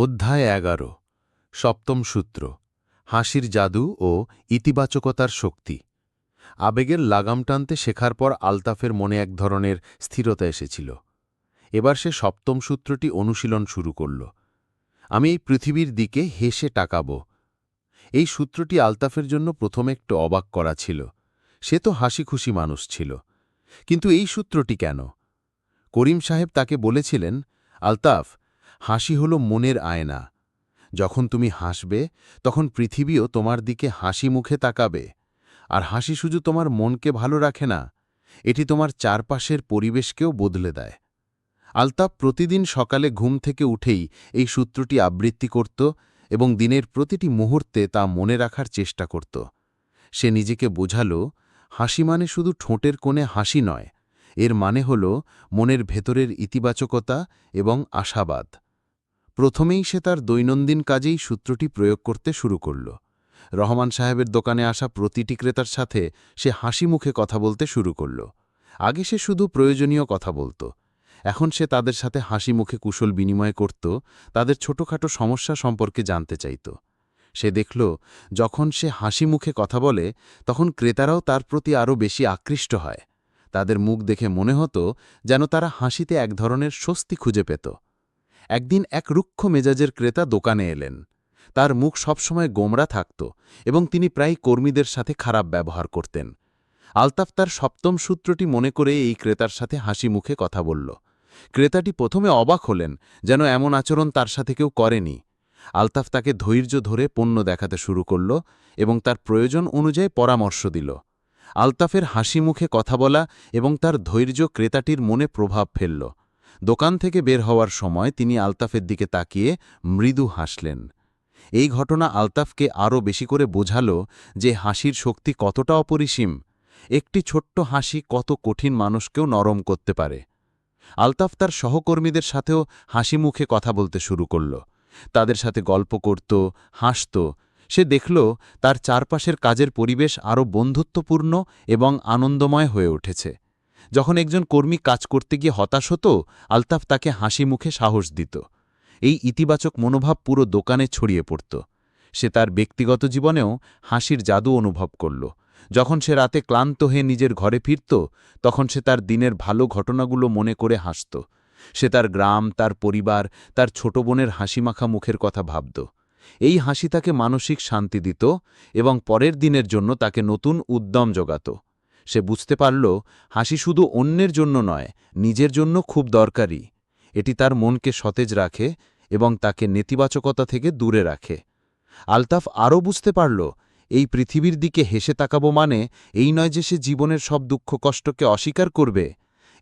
অধ্যায় এগারো, সপ্তম সূত্র, হাসির জাদু ও ইতিবাচকতার শক্তি। আবেগের লাগাম টানতে শেখার পর আলতাফের মনে এক ধরনের স্থিরতা এসেছিল। এবার সে সপ্তম সূত্রটি অনুশীলন শুরু করল। আমি এই পৃথিবীর দিকে হেসে টাকাব এই সূত্রটি আলতাফের জন্য প্রথম একটু অবাক করা ছিল। সে তো হাসি খুশি মানুষ ছিল। কিন্তু এই সূত্রটি কেন? করিম সাহেব তাকে বলেছিলেন, আলতাফ হাসি হল মনের আয়না। যখন তুমি হাসবে, তখন পৃথিবীও তোমার দিকে হাসি মুখে তাকাবে। আর হাসি শুধু তোমার মনকে ভালো রাখে না, এটি তোমার চারপাশের পরিবেশকেও বদলে দেয়। আলতাফ প্রতিদিন সকালে ঘুম থেকে উঠেই এই সূত্রটি আবৃত্তি করত এবং দিনের প্রতিটি মুহূর্তে তা মনে রাখার চেষ্টা করত। সে নিজেকে বোঝাল, হাসি মানে শুধু ঠোঁটের কোণে হাসি নয়, এর মানে হল মনের ভেতরের ইতিবাচকতা এবং আশাবাদ। প্রথমেই সে তার দৈনন্দিন কাজেই সূত্রটি প্রয়োগ করতে শুরু করল। রহমান সাহেবের দোকানে আসা প্রতিটি ক্রেতার সাথে সে হাসি মুখে কথা বলতে শুরু করল। আগে সে শুধু প্রয়োজনীয় কথা বলত। এখন সে তাদের সাথে হাসি মুখে কুশল বিনিময় করত, তাদের ছোটখাটো সমস্যা সম্পর্কে জানতে চাইত। সে দেখল, যখন সে হাসি মুখে কথা বলে, তখন ক্রেতারাও তার প্রতি আরও বেশি আকৃষ্ট হয়। তাদের মুখ দেখে মনে হতো, যেন তারা হাসিতে এক ধরনের স্বস্তি খুঁজে পেত। একদিন এক রুক্ষ মেজাজের ক্রেতা দোকানে এলেন। তার মুখ সবসময় গোমরা থাকত এবং তিনি প্রায় কর্মীদের সাথে খারাপ ব্যবহার করতেন। আলতাফ তার সপ্তম সূত্রটি মনে করে এই ক্রেতার সাথে হাসি মুখে কথা বলল। ক্রেতাটি প্রথমে অবাক হলেন যেন এমন আচরণ তার সাথে কেউ করেনি। আলতাফ তাকে ধৈর্য ধরে পণ্য দেখাতে শুরু করল এবং তার প্রয়োজন অনুযায়ী পরামর্শ দিল। আলতাফের হাসি মুখে কথা বলা এবং তার ধৈর্য ক্রেতাটির মনে প্রভাব ফেলল। দোকান থেকে বের হওয়ার সময় তিনি আলতাফের দিকে তাকিয়ে মৃদু হাসলেন। এই ঘটনা আলতাফকে আরও বেশি করে বোঝাল যে হাসির শক্তি কতটা অপরিসীম। একটি ছোট্ট হাসি কত কঠিন মানুষকেও নরম করতে পারে। আলতাফ তার সহকর্মীদের সাথেও হাসি মুখে কথা বলতে শুরু করল। তাদের সাথে গল্প করত, হাসত। সে দেখল তার চারপাশের কাজের পরিবেশ আরও বন্ধুত্বপূর্ণ এবং আনন্দময় হয়ে উঠেছে। যখন একজন কর্মী কাজ করতে গিয়ে হতাশ হতো, আলতাফ তাকে হাসি মুখে সাহস দিত। এই ইতিবাচক মনোভাব পুরো দোকানে ছড়িয়ে পড়ত। সে তার ব্যক্তিগত জীবনেও হাসির জাদু অনুভব করল। যখন সে রাতে ক্লান্ত হয়ে নিজের ঘরে ফিরত, তখন সে তার দিনের ভালো ঘটনাগুলো মনে করে হাসত। সে তার গ্রাম, তার পরিবার, তার ছোট বোনের হাসিমাখা মুখের কথা ভাবত। এই হাসি তাকে মানসিক শান্তি দিত এবং পরের দিনের জন্য তাকে নতুন উদ্যম জোগাত। সে বুঝতে পারল, হাসি শুধু অন্যের জন্য নয়, নিজের জন্য খুব দরকারি। এটি তার মনকে সতেজ রাখে এবং তাকে নেতিবাচকতা থেকে দূরে রাখে। আলতাফ আরও বুঝতে পারল, এই পৃথিবীর দিকে হেসে তাকাবো মানে এই নয় যে সে জীবনের সব দুঃখ কষ্টকে অস্বীকার করবে।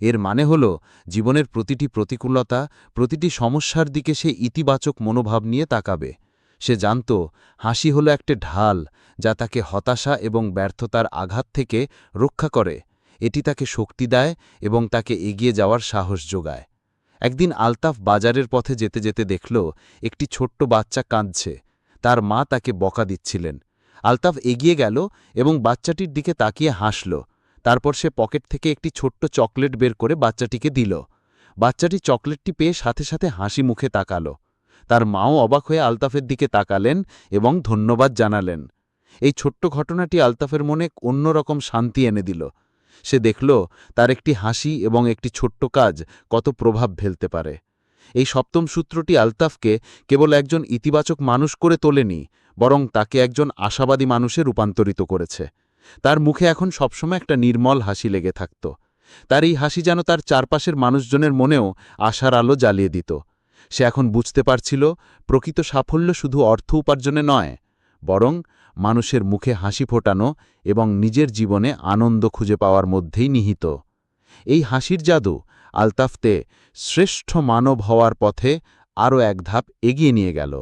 এর মানে হল, জীবনের প্রতিটি প্রতিকূলতা, প্রতিটি সমস্যার দিকে সে ইতিবাচক মনোভাব নিয়ে তাকাবে। সে জানত হাসি হল একটা ঢাল যা তাকে হতাশা এবং ব্যর্থতার আঘাত থেকে রক্ষা করে। এটি তাকে শক্তি দেয় এবং তাকে এগিয়ে যাওয়ার সাহস যোগায়। একদিন আলতাফ বাজারের পথে যেতে যেতে দেখল, একটি ছোট্ট বাচ্চা কাঁদছে। তার মা তাকে বকা দিচ্ছিলেন। আলতাফ এগিয়ে গেল এবং বাচ্চাটির দিকে তাকিয়ে হাসল। তারপর সে পকেট থেকে একটি ছোট্ট চকলেট বের করে বাচ্চাটিকে দিল। বাচ্চাটি চকলেটটি পেয়ে সাথে সাথে হাসি মুখে তাকাল। তার মাও অবাক হয়ে আলতাফের দিকে তাকালেন এবং ধন্যবাদ জানালেন। এই ছোট্ট ঘটনাটি আলতাফের মনে অন্যরকম শান্তি এনে দিল। সে দেখল তার একটি হাসি এবং একটি ছোট্ট কাজ কত প্রভাব ফেলতে পারে। এই সপ্তম সূত্রটি আলতাফকে কেবল একজন ইতিবাচক মানুষ করে তোলেনি, বরং তাকে একজন আশাবাদী মানুষে রূপান্তরিত করেছে। তার মুখে এখন সবসময় একটা নির্মল হাসি লেগে থাকত। তার এই হাসি যেন তার চারপাশের মানুষজনের মনেও আশার আলো জ্বালিয়ে দিত। সে এখন বুঝতে পারছিল, প্রকৃত সাফল্য শুধু অর্থ উপার্জনে নয়, বরং মানুষের মুখে হাসি ফোটানো এবং নিজের জীবনে আনন্দ খুঁজে পাওয়ার মধ্যেই নিহিত। এই হাসির জাদু আলতাফতে শ্রেষ্ঠ মানব হওয়ার পথে আরও এক ধাপ এগিয়ে নিয়ে গেল।